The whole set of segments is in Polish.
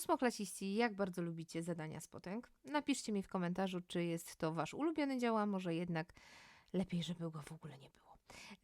Ósmoklasiści, jak bardzo lubicie zadania z potęg? Napiszcie mi w komentarzu, czy jest to wasz ulubiony dział, a może jednak lepiej, żeby go w ogóle nie było.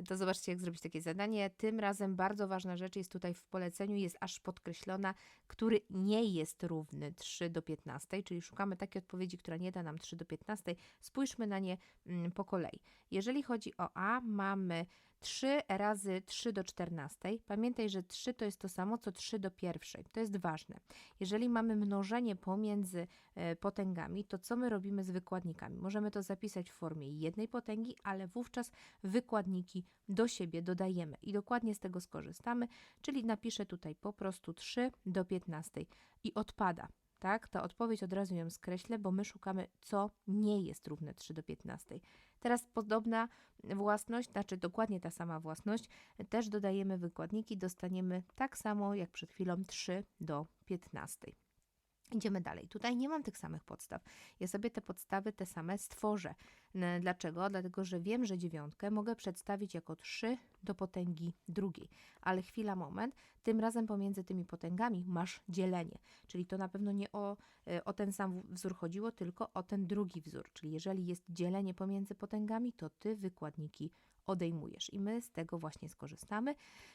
To zobaczcie, jak zrobić takie zadanie. Tym razem bardzo ważna rzecz jest tutaj w poleceniu, jest aż podkreślona, który nie jest równy 3 do 15, czyli szukamy takiej odpowiedzi, która nie da nam 3 do 15. Spójrzmy na nie mm, po kolei. Jeżeli chodzi o A, mamy 3 razy 3 do 14. Pamiętaj, że 3 to jest to samo, co 3 do pierwszej. To jest ważne. Jeżeli mamy mnożenie pomiędzy e, potęgami, to co my robimy z wykładnikami? Możemy to zapisać w formie jednej potęgi, ale wówczas wykładniki do siebie dodajemy i dokładnie z tego skorzystamy, czyli napiszę tutaj po prostu 3 do 15 i odpada. Tak, ta odpowiedź od razu ją skreślę, bo my szukamy, co nie jest równe 3 do 15. Teraz podobna własność, znaczy dokładnie ta sama własność, też dodajemy wykładniki, dostaniemy tak samo jak przed chwilą 3 do 15. Idziemy dalej. Tutaj nie mam tych samych podstaw. Ja sobie te podstawy te same stworzę. Dlaczego? Dlatego, że wiem, że dziewiątkę mogę przedstawić jako 3 do potęgi drugiej. Ale chwila, moment. Tym razem pomiędzy tymi potęgami masz dzielenie. Czyli to na pewno nie o, e, o ten sam wzór chodziło, tylko o ten drugi wzór. Czyli jeżeli jest dzielenie pomiędzy potęgami, to ty wykładniki odejmujesz. I my z tego właśnie skorzystamy.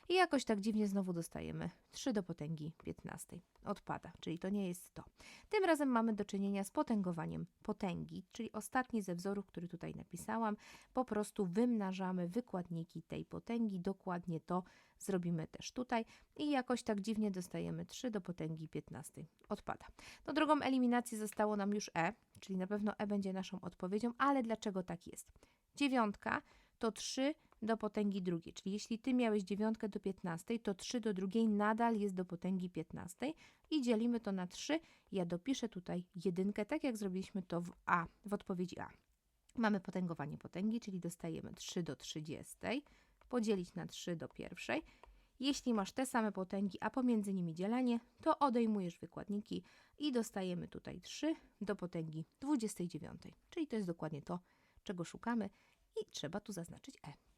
I jakoś tak dziwnie znowu dostajemy 3 do potęgi 15. Odpada, czyli to nie jest to. Tym razem mamy do czynienia z potęgowaniem potęgi, czyli ostatni ze wzorów, który tutaj napisałam. Po prostu wymnażamy wykładniki tej potęgi. Dokładnie to zrobimy też tutaj. I jakoś tak dziwnie dostajemy 3 do potęgi 15. Odpada. No drogą eliminacji zostało nam już E, czyli na pewno E będzie naszą odpowiedzią, ale dlaczego tak jest? Dziewiątka to 3 do potęgi drugiej, czyli jeśli ty miałeś dziewiątkę do 15, to 3 do drugiej nadal jest do potęgi 15 i dzielimy to na 3. Ja dopiszę tutaj jedynkę, tak jak zrobiliśmy to w A, w odpowiedzi A. Mamy potęgowanie potęgi, czyli dostajemy 3 do 30, podzielić na 3 do pierwszej. Jeśli masz te same potęgi, a pomiędzy nimi dzielenie, to odejmujesz wykładniki i dostajemy tutaj 3 do potęgi 29, czyli to jest dokładnie to, czego szukamy i trzeba tu zaznaczyć E.